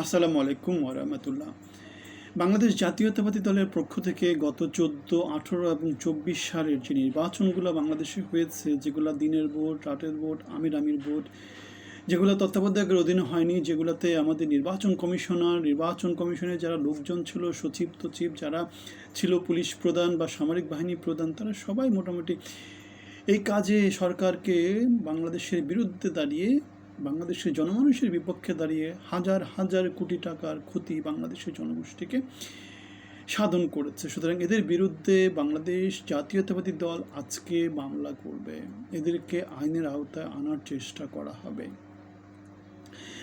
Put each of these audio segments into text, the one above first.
আসসালামু আলাইকুম ওরহমতুল্লাহ বাংলাদেশ জাতীয়তাবাদী দলের পক্ষ থেকে গত চোদ্দ, আঠেরো এবং চব্বিশ সালের যে নির্বাচনগুলো বাংলাদেশে হয়েছে, যেগুলো দিনের ভোট, রাতের ভোট, আমির আমির ভোট, যেগুলো তত্ত্বাবধায়কের অধীনে হয়নি, যেগুলোতে আমাদের নির্বাচন কমিশনার, নির্বাচন কমিশনের যারা লোকজন ছিল, সচিব তচিব যারা ছিল, পুলিশ প্রধান বা সামরিক বাহিনী প্রধান, তারা সবাই মোটামুটি এই কাজে সরকারকে বাংলাদেশের বিরুদ্ধে দাঁড়িয়ে বাংলাদেশের জনমানুষের বিপক্ষে দাঁড়িয়ে হাজার হাজার কোটি টাকার ক্ষতি বাংলাদেশের জনগোষ্ঠীকে সাধন করেছে। সুতরাং এদের বিরুদ্ধে বাংলাদেশ জাতীয়তাবাদী দল আজকে মামলা করবে। এদেরকে আইনের আওতায় আনার চেষ্টা করা হবে।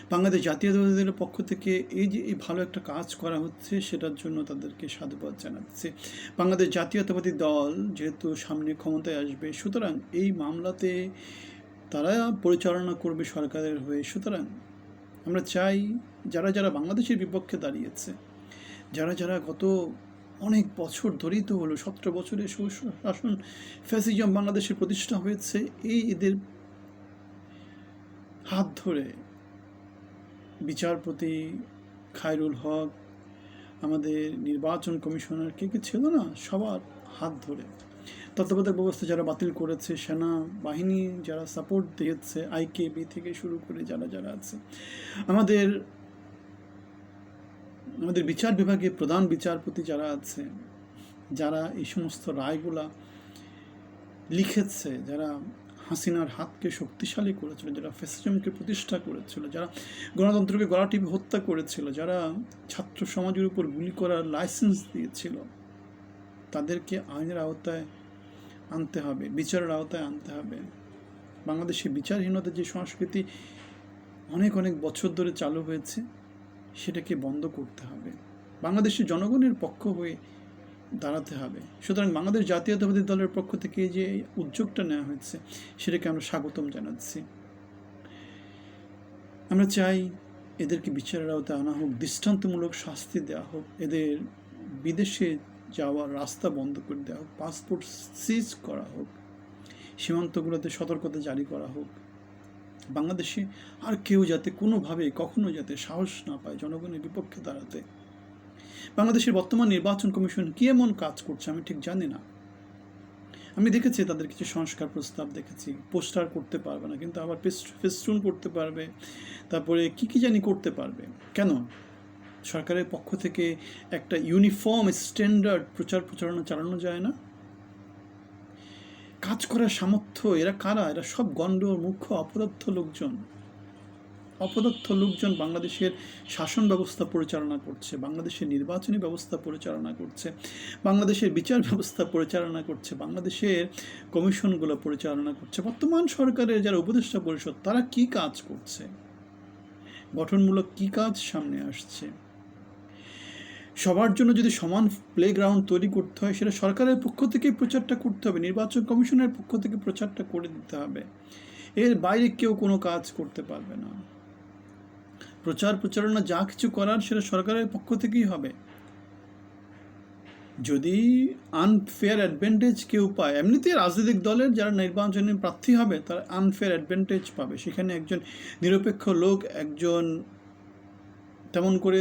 বাংলাদেশ জাতীয়তাবাদী দলের পক্ষ থেকে এই যে এই ভালো একটা কাজ করা হচ্ছে, সেটার জন্য তাদেরকে সাধুবাদ জানাচ্ছে। বাংলাদেশ জাতীয়তাবাদী দল যেহেতু সামনে ক্ষমতায় আসবে, সুতরাং এই মামলাতে তারা পরিচালনা করবে সরকারের হয়ে। সুতরাং আমরা চাই যারা যারা বাংলাদেশের বিপক্ষে দাঁড়িয়েছে, যারা যারা গত অনেক বছর ধরেই তো হলো সতেরো বছরে সু- শাসন ফ্যাসিজম বাংলাদেশের প্রতিষ্ঠা হয়েছে, এই এদের হাত ধরে বিচারপতি খায়রুল হক, আমাদের নির্বাচন কমিশনার কে কে ছিল না, সবার হাত ধরে। তত্ত্বাবধায়ক ব্যবস্থা যারা বাতিল করেছে সেনা বাহিনী যারা সাপোর্ট দিয়েছে আইকেবি থেকে শুরু করে যারা যারা আছে, আমাদের আমাদের বিচার বিভাগে প্রধান বিচারপতি যারা আছে, যারা এই সমস্ত রায়গুলা লিখেছে, যারা হাসিনার হাতকে শক্তিশালী করেছিল, যারা ফ্যাসিজমকে প্রতিষ্ঠা করেছিল, যারা গণতন্ত্রকে গলা হত্যা করেছিল, যারা ছাত্র সমাজের উপর গুলি করার লাইসেন্স দিয়েছিল, তাদেরকে আইনের আওতায় আনতে হবে, বিচারের আওতায় আনতে হবে। বাংলাদেশে বিচারহীনতার যে সংস্কৃতি অনেক অনেক বছর ধরে চালু হয়েছে, সেটাকে বন্ধ করতে হবে। বাংলাদেশের জনগণের পক্ষ হয়ে দাঁড়াতে হবে। সুতরাং বাংলাদেশ জাতীয়তাবাদী দলের পক্ষ থেকে যে উদ্যোগটা নেওয়া হয়েছে, সেটাকে আমরা স্বাগতম জানাচ্ছি। আমরা চাই এদেরকে বিচারের আওতায় আনা হোক, দৃষ্টান্তমূলক শাস্তি দেওয়া হোক। এদের বিদেশে যাওয়ার রাস্তা বন্ধ করে দেওয়া হোক পাসপোর্ট সিজ করা হোক, সীমান্তগুলোতে সতর্কতা জারি করা হোক, বাংলাদেশে আর কেউ যাতে কোনোভাবে, কখনো যাতে সাহস না পায় জনগণের বিপক্ষে দাঁড়াতে। বাংলাদেশের বর্তমান নির্বাচন কমিশন কি এমন কাজ করছে আমি ঠিক জানি না। আমি দেখেছি তাদের কিছু সংস্কার প্রস্তাব, দেখেছি পোস্টার করতে পারবে না, কিন্তু আবার ফেস্টুন করতে পারবে, তারপরে কি কি জানি করতে পারবে। কেন? সরকারের পক্ষ থেকে একটা ইউনিফর্ম স্ট্যান্ডার্ড প্রচার প্রচারণা চালানো যায় না? কাজ করার সামর্থ্য, এরা কারা? এরা সব গণ্ড মুখ্য অপদার্থ লোকজন। অপদার্থ লোকজন বাংলাদেশের শাসন ব্যবস্থা পরিচালনা করছে, বাংলাদেশের নির্বাচনী ব্যবস্থা পরিচালনা করছে, বাংলাদেশের বিচার ব্যবস্থা পরিচালনা করছে, বাংলাদেশের কমিশনগুলো পরিচালনা করছে। বর্তমান সরকারের যারা উপদেষ্টা পরিষদ, তারা কি কাজ করছে? গঠনমূলক কি কাজ সামনে আসছে? সবার জন্য যদি সমান প্লেগ্রাউন্ড তৈরি করতে হয়, সেটা সরকারের পক্ষ থেকেই প্রচারটা করতে হবে, নির্বাচন কমিশনের পক্ষ থেকে প্রচারটা করে দিতে হবে। এর বাইরে কেউ কোনো কাজ করতে পারবে না। প্রচার প্রচারণা যা কিছু করার, সেটা সরকারের পক্ষ থেকেই হবে। যদি আনফেয়ার অ্যাডভান্টেজ কেউ পায়, এমনিতেই রাজনৈতিক দলের যারা নির্বাচনী প্রার্থী হবে, তারা আনফেয়ার অ্যাডভান্টেজ পাবে। সেখানে একজন নিরপেক্ষ লোক, একজন তেমন করে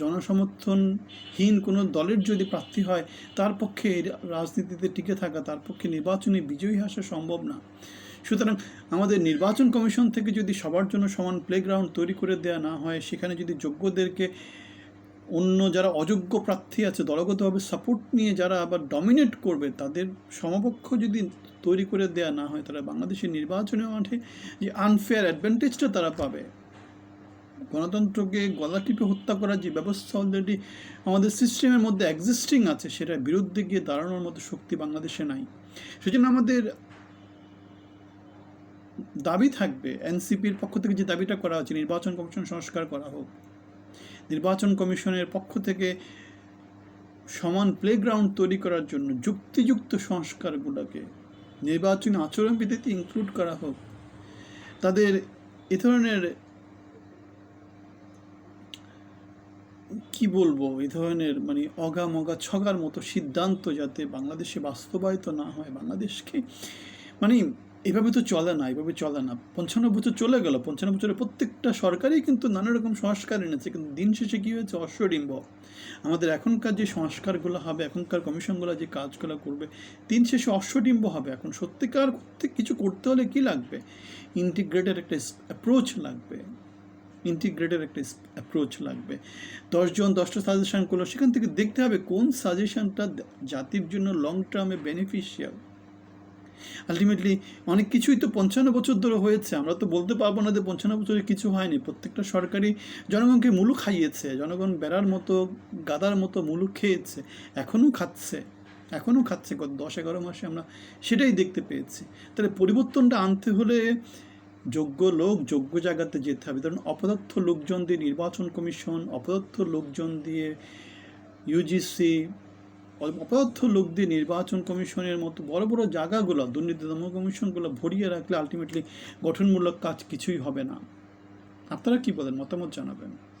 জনসমর্থনহীন কোনো দলের যদি প্রার্থী হয়, তার পক্ষে রাজনীতিতে টিকে থাকা, তার পক্ষে নির্বাচনে বিজয়ী আসা সম্ভব না। সুতরাং আমাদের নির্বাচন কমিশন থেকে যদি সবার জন্য সমান প্লেগ্রাউন্ড তৈরি করে দেওয়া না হয়, সেখানে যদি যোগ্যদেরকে অন্য যারা অযোগ্য প্রার্থী আছে, দলগতভাবে সাপোর্ট নিয়ে যারা আবার ডমিনেট করবে, তাদের সমপক্ষ যদি তৈরি করে দেওয়া না হয় তারা বাংলাদেশের নির্বাচনের মাঠে যে আনফেয়ার অ্যাডভান্টেজটা তারা পাবে গণতন্ত্রকে গলা টিপে হত্যা করার যে ব্যবস্থা অলরেডি আমাদের সিস্টেমের মধ্যে এক্সিস্টিং আছে, সেটার বিরুদ্ধে গিয়ে দাঁড়ানোর মতো শক্তি বাংলাদেশে নাই। সেজন্য আমাদের দাবি থাকবে এনসিপির পক্ষ থেকে যে দাবিটা করা হচ্ছে, নির্বাচন কমিশন সংস্কার করা হোক। নির্বাচন কমিশনের পক্ষ থেকে সমান প্লেগ্রাউন্ড তৈরি করার জন্য যুক্তিযুক্ত সংস্কারগুলোকে নির্বাচনী আচরণবিধিতে ইনক্লুড করা হোক। তাদের এ ধরনের কি বলব? এই ধরনের মানে অগা মগা ছগার মতো সিদ্ধান্ত যাতে বাংলাদেশে বাস্তবায়িত না হয়, বাংলাদেশকে মানে এভাবে তো চলে না, এভাবে চলে না। পঞ্চান্ন বছর চলে গেল, পঞ্চান্ন বছরের প্রত্যেকটা সরকারই কিন্তু নানা রকম সংস্কার এনেছে, কিন্তু দিন শেষে কী হয়েছে? অশ্বডিম্ব আমাদের এখনকার যে সংস্কারগুলো হবে, এখনকার কমিশনগুলো যে কাজগুলো করবে, দিন শেষে অশ্বডিম্ব হবে। এখন সত্যিকার কিছু করতে হলে কি লাগবে? ইন্টিগ্রেটেড একটা অ্যাপ্রোচ লাগবে। ইন্টিগ্রেটেড একটা অ্যাপ্রোচ লাগবে। দশজন, দশটা সাজেশান করল, সেখান থেকে দেখতে হবে কোন সাজেশানটা জাতির জন্য লং টার্মে বেনিফিশিয়াল আলটিমেটলি অনেক কিছুই তো পঞ্চান্ন বছর ধরে হয়েছে। আমরা তো বলতে পারব না যে পঞ্চান্ন বছরে কিছু হয়নি। প্রত্যেকটা সরকারি জনগণকে মুলুক খাইয়েছে। জনগণ বেড়ার মতো, গাদার মতো মুলুক খেয়েছে। এখনও খাচ্ছে। এখনও খাচ্ছে। গত দশ, এগারো মাসে আমরা সেটাই দেখতে পেয়েছি। তাহলে পরিবর্তনটা আনতে হলে যোগ্য লোক, যোগ্য জায়গাতে যেতে হবে। ধরুন, অপদার্থ লোকজন দিয়ে নির্বাচন কমিশন, অপদার্থ লোকজন দিয়ে ইউজিসি অপদার্থ লোক দিয়ে নির্বাচন কমিশনের মতো বড় বড় জায়গাগুলো, দুর্নীতি দমন কমিশনগুলো ভরিয়ে রাখলে আলটিমেটলি গঠনমূলক কাজ কিছুই হবে না। আপনারা কি বলেন? মতামত জানাবেন।